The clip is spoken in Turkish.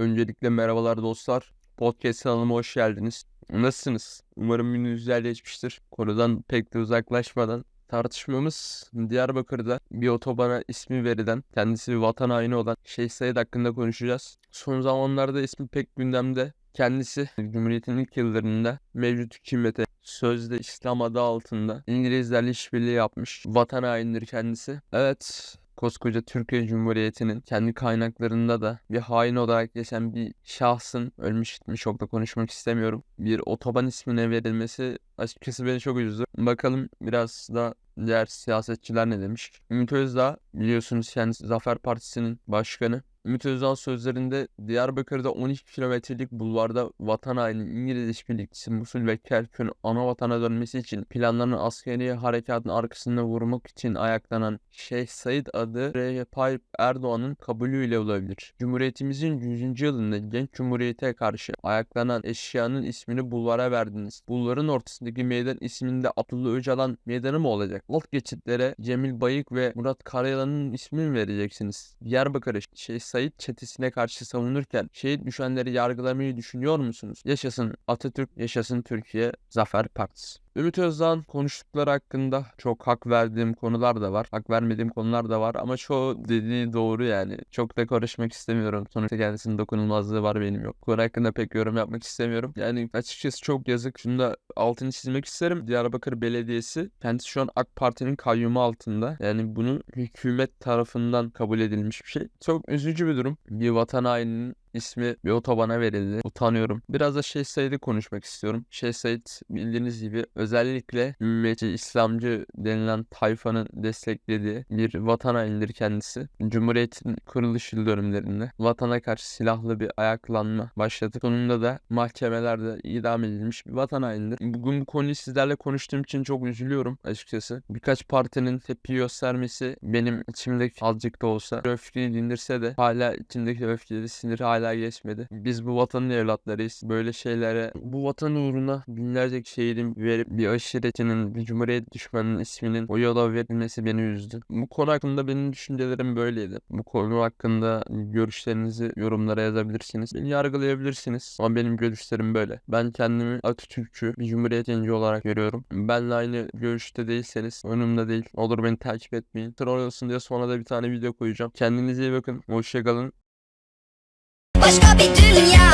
Öncelikle merhabalar dostlar. Podcast kanalıma hoş geldiniz. Nasılsınız? Umarım gününüz güzel geçmiştir. Konudan pek de uzaklaşmadan tartışmamız Diyarbakır'da bir otobana ismi verilen, kendisi bir vatan haini olan Şeyh Said hakkında konuşacağız. Son zamanlarda ismi pek gündemde. Kendisi Cumhuriyet'in ilk yıllarında mevcut hükümete sözde İslam adı altında İngilizlerle işbirliği yapmış. Vatan hainidir kendisi. Evet, koskoca Türkiye Cumhuriyeti'nin kendi kaynaklarında da bir hain olarak geçen bir şahsın ölmüş gitmiş çok da konuşmak istemiyorum. Bir otoban ismine verilmesi açıkçası beni çok üzdü. Bakalım biraz da diğer siyasetçiler ne demiş. Ümit Özdağ biliyorsunuz kendisi Zafer Partisi'nin başkanı. Ümit Özdağ sözlerinde Diyarbakır'da 12 kilometrelik bulvarda vatan haini İngiliz işbirlikçisi Musul ve Kerkük'ün ana vatana dönmesi için planlanan askeri harekatın arkasında vurmak için ayaklanan Şeyh Said adı Recep Erdoğan'ın kabulüyle olabilir. Cumhuriyetimizin 100. yılında genç cumhuriyete karşı ayaklanan eşyanın ismini bulvara verdiniz. Bulvarın ortasındaki meydan isminde Abdullah Öcalan meydanı mı olacak? Alt geçitlere Cemil Bayık ve Murat Karayalan'ın ismini mi vereceksiniz? Diyarbakır'ı Şeyh Said çetesine karşı savunurken şehit düşenleri yargılamayı düşünüyor musunuz? Yaşasın Atatürk, yaşasın Türkiye, Zafer Partisi. Ümit Özdağ'ın konuştukları hakkında çok hak verdiğim konular da var. Hak vermediğim konular da var ama çoğu dediği doğru yani. Çok da karışmak istemiyorum. Sonuçta kendisinin dokunulmazlığı var benim yok. Konu hakkında pek yorum yapmak istemiyorum. Yani açıkçası çok yazık. Şunu da altını çizmek isterim. Diyarbakır Belediyesi kendisi şu an AK Parti'nin kayyumu altında. Yani bunu hükümet tarafından kabul edilmiş bir şey. Çok üzücü bir durum. Bir vatan haininin ismi bir otobana verildi. Utanıyorum. Biraz da Şeyh Said'i konuşmak istiyorum. Şeyh Said bildiğiniz gibi özellikle Ümmeti İslamcı denilen tayfanın desteklediği bir vatan hainidir kendisi. Cumhuriyetin kuruluş yıl dönümlerinde vatana karşı silahlı bir ayaklanma başladı. Sonunda da mahkemelerde idam edilmiş bir vatan hainidir. Bugün bu konuyu sizlerle konuştuğum için çok üzülüyorum açıkçası. Birkaç partinin tepki göstermesi benim içimdeki azıcık da olsa öfkeyi dindirse de hala içimdeki öfkeleri sinir hala geçmedi. Biz bu vatanın evlatlarıyız. Böyle şeylere bu vatan uğruna binlerce şehidin verip bir aşiretinin, bir cumhuriyet düşmanının isminin o yola verilmesi beni üzdü. Bu konu hakkında benim düşüncelerim böyleydi. Bu konu hakkında görüşlerinizi yorumlara yazabilirsiniz. Beni yargılayabilirsiniz. Ama benim görüşlerim böyle. Ben kendimi Atatürkçü bir cumhuriyet genci olarak görüyorum. Benle aynı görüşte değilseniz önümde değil. Olur beni takip etmeyin. Troll olsun diye sonra da bir tane video koyacağım. Kendinize iyi bakın. Hoşçakalın. Başka bir dünya